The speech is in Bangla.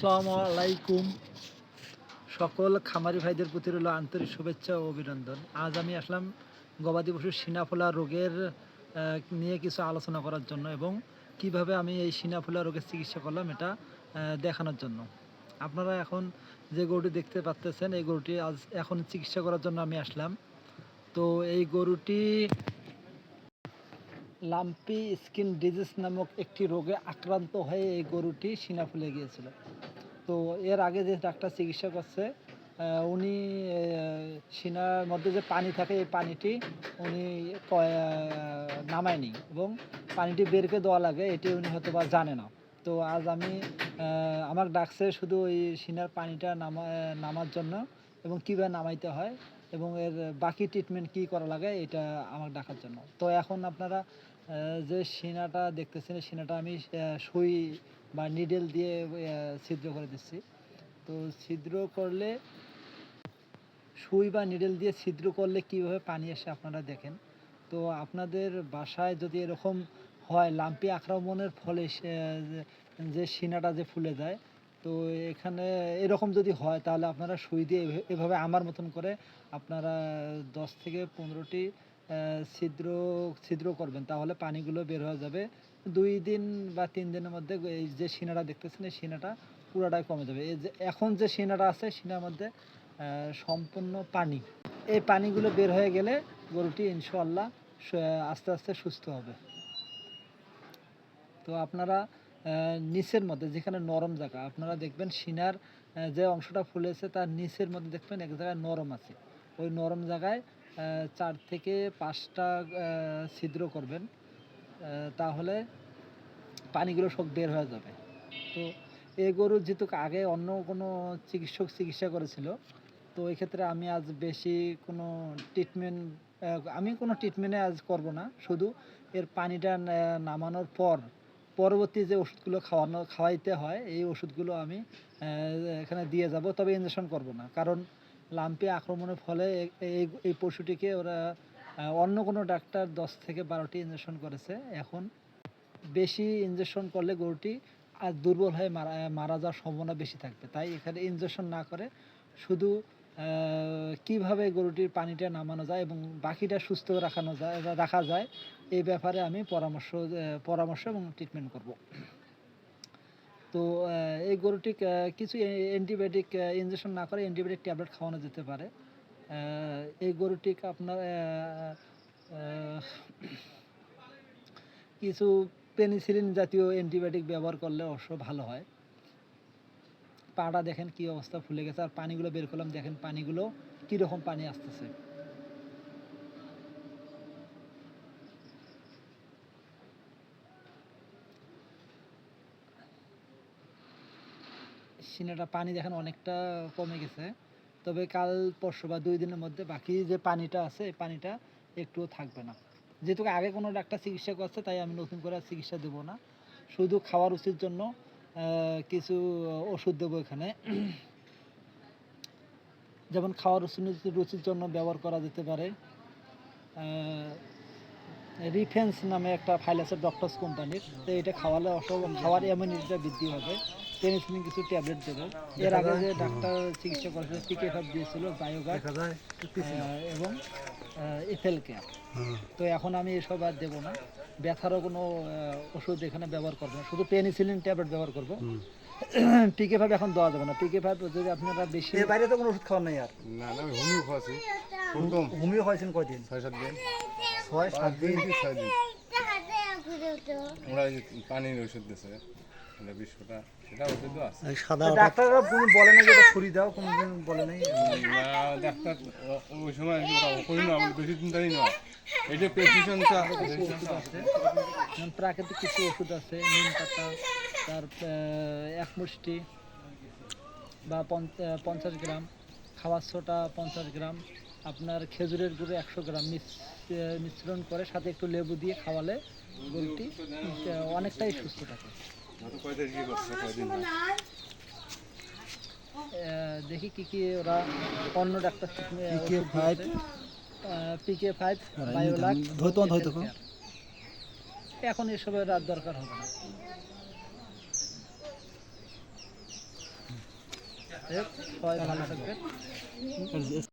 আসসালামু আলাইকুম। সকল খামারি ভাইদের প্রতি রইল আন্তরিক শুভেচ্ছা ও অভিনন্দন। আজ আমি আসলাম গবাদি পশুর সিনাফোলা রোগের নিয়ে কিছু আলোচনা করার জন্য এবং কীভাবে আমি এই সিনাফোলা রোগের চিকিৎসা করলাম এটা দেখানোর জন্য। আপনারা এখন যে গরুটি দেখতে পাচ্তেছেন, এই গরুটি আজ এখন চিকিৎসা করার জন্য আমি আসলাম। তো এই গরুটি লাম্পি স্কিন ডিজিজ নামক একটি রোগে আক্রান্ত হয়ে এই গরুটি সিনা ফুলে গিয়েছিল। তো এর আগে যে ডাক্তার চিকিৎসা করছে উনি সিনার মধ্যে যে পানি থাকে, এই পানিটি উনি নামায়নি এবং পানিটি বের করে দেওয়া লাগে, এটি উনি হয়তো বা জানে না। তো আজ আমি আমাকে ডাকছে শুধু ওই সিনার পানিটা নামা, নামার জন্য এবং কীভাবে নামাইতে হয় এবং এর বাকি ট্রিটমেন্ট কী করা লাগে, এটা আমার ডাকার জন্য। তো এখন আপনারা যে সিনাটা দেখতেছেন, সিনাটা আমি সুই বা নিডেল দিয়ে ছিদ্র করে দিচ্ছি। তো ছিদ্র করলে, সুই বা নিডেল দিয়ে ছিদ্র করলে কীভাবে পানি আসে আপনারা দেখেন। তো আপনাদের বাসায় যদি এরকম হয়, লাম্পি আক্রমণের ফলে যে সিনাটা যে ফুলে যায়, তো এখানে এরকম যদি হয়, তাহলে আপনারা সুই দিয়ে এভাবে- আমার মতন করে আপনারা দশ থেকে পনেরোটি ছিদ্র ছিদ্র করবেন, তাহলে পানিগুলো বের হয়ে যাবে। দুই দিন বা তিন দিনের মধ্যে এই যে সিনাটা দেখতেছেন, এই সিনাটা পুরাটাই কমে যাবে। এই যে, এখন যে সিনাটা আছে সিনার মধ্যে সম্পূর্ণ পানি। এই পানিগুলো বের হয়ে গেলে গরুটি ইনশাল্লাহ আস্তে আস্তে সুস্থ হবে। তো আপনারা নিচের মধ্যে, যেখানে নরম জায়গা, আপনারা দেখবেন সিনার যে অংশটা ফুলেছে, তার নিচের মধ্যে দেখবেন এক জায়গায় নরম আছে। ওই নরম জায়গায় চার থেকে পাঁচটা ছিদ্র করবেন তাহলে পানিগুলো সব বের হয়ে যাবে। তো এই গরু যেহেতু আগে অন্য কোনো চিকিৎসক চিকিৎসা করেছিল, তো এই ক্ষেত্রে আমি আজ বেশি কোনো ট্রিটমেন্ট আমি কোনো ট্রিটমেন্টে আজ করব না। শুধু এর পানিটা নামানোর পর, পরবর্তী যে ওষুধগুলো খাওয়ানো, খাওয়াইতে হয়, এই ওষুধগুলো আমি এখানে দিয়ে যাব, তবে ইঞ্জেকশন করব না। কারণ লাম্পি আক্রমণের ফলে এই এই পশুটিকে ওরা অন্য কোনো ডাক্তার দশ থেকে বারোটি ইঞ্জেকশন করেছে। এখন বেশি ইঞ্জেকশন করলে গরুটি আর দুর্বল হয়ে মারা মারা যাওয়ার সম্ভাবনা বেশি থাকবে। তাই এখানে ইঞ্জেকশন না করে শুধু কীভাবে গরুটির পানিটা নামানো যায় এবং বাকিটা সুস্থ রাখানো যায়, রাখা যায় এই ব্যাপারে আমি পরামর্শ পরামর্শ এবং ট্রিটমেন্ট করব। তো এই গরুটি কিছু অ্যান্টিবায়োটিক ইঞ্জেকশন না করে অ্যান্টিবায়োটিক ট্যাবলেট খাওয়ানো যেতে পারে। এই গরুটি আপনার কিছু পেনিসিলিন জাতীয় অ্যান্টিবায়োটিক ব্যবহার করলে অবশ্য ভালো হয়। পাটা দেখেন কি অবস্থা ফুলে গেছে, আর পানিগুলো বের করলাম, দেখেন পানিগুলো কীরকম পানি আসতেছে। সিনেটা পানি দেখেন অনেকটা কমে গেছে। তবে কাল, পরশু বা দুই দিনের মধ্যে বাকি যে পানিটা আছে, এই পানিটা একটুও থাকবে না। যেহেতু আগে কোনো ডাক্তার চিকিৎসা করছে, তাই আমি নতুন করে চিকিৎসা দেবো না। শুধু খাওয়ার রুচির জন্য কিছু ওষুধ দেবো এখানে। যেমন খাওয়ার রুচি রুচির জন্য ব্যবহার করা যেতে পারে। রিফেন্স নামে একটা ফাইল আছে ডক্টরস কোম্পানির। তো এটা খাওয়ালে অসব খাওয়ার ইমিউনিটিটা বৃদ্ধি হবে। পেনিসিলিন কিছু ট্যাবলেট দেবে এর আগে যে ডাক্তার চিকিৎসা করেছিল টিকে ফাইভ দিয়েছিল বায়োগার্ড এবং ইফেল কেয়ার তো এখন আমি এসব আর দেবো না ব্যথারও কোনো ওষুধ এখানে ব্যবহার করব না শুধু পেনিসিলিন ট্যাবলেট ব্যবহার করব পিকে ফাইভ এখন দেওয়া যাবে না পিকে ফাইভ যদি আপনারা বেশি বাইরে তো কোনো ওষুধ খাওয়ার নাই আর না না আমি হোমিও খাওয়াছি হোমিও খাওয়াইছেন কয়দিন ছয় সাত দিন ছয় সাত দিন ছয় দিন ওরা পানির ওষুধ দিছে বিশ ডাক্তাররা কোনো বলে না যে এটা ছুরি দাও কোনোদিন বলে নাই? না ডাক্তার ও- ওই সময় করি না বেশি দিন জানি না। এটা প্রেসক্রিপশনটা যেমন প্রাকৃতিক কিছু ওষুধ আছে নিম পাতা তার এক মুষ্টি বা পঞ্চাশ গ্রাম খাওয়ার ছোটা পঞ্চাশ গ্রাম আপনার খেজুরের গুঁড়ো একশো গ্রাম মিশ্রণ করে সাথে একটু লেবু দিয়ে খাওয়ালে গরুটি অনেকটাই সুস্থ থাকে। দেখি কি কি ওরা অন্য doctor PK five, PK five Biolac এখন এসবের আর দরকার হবে না। সবাই ভালো থাকবেন।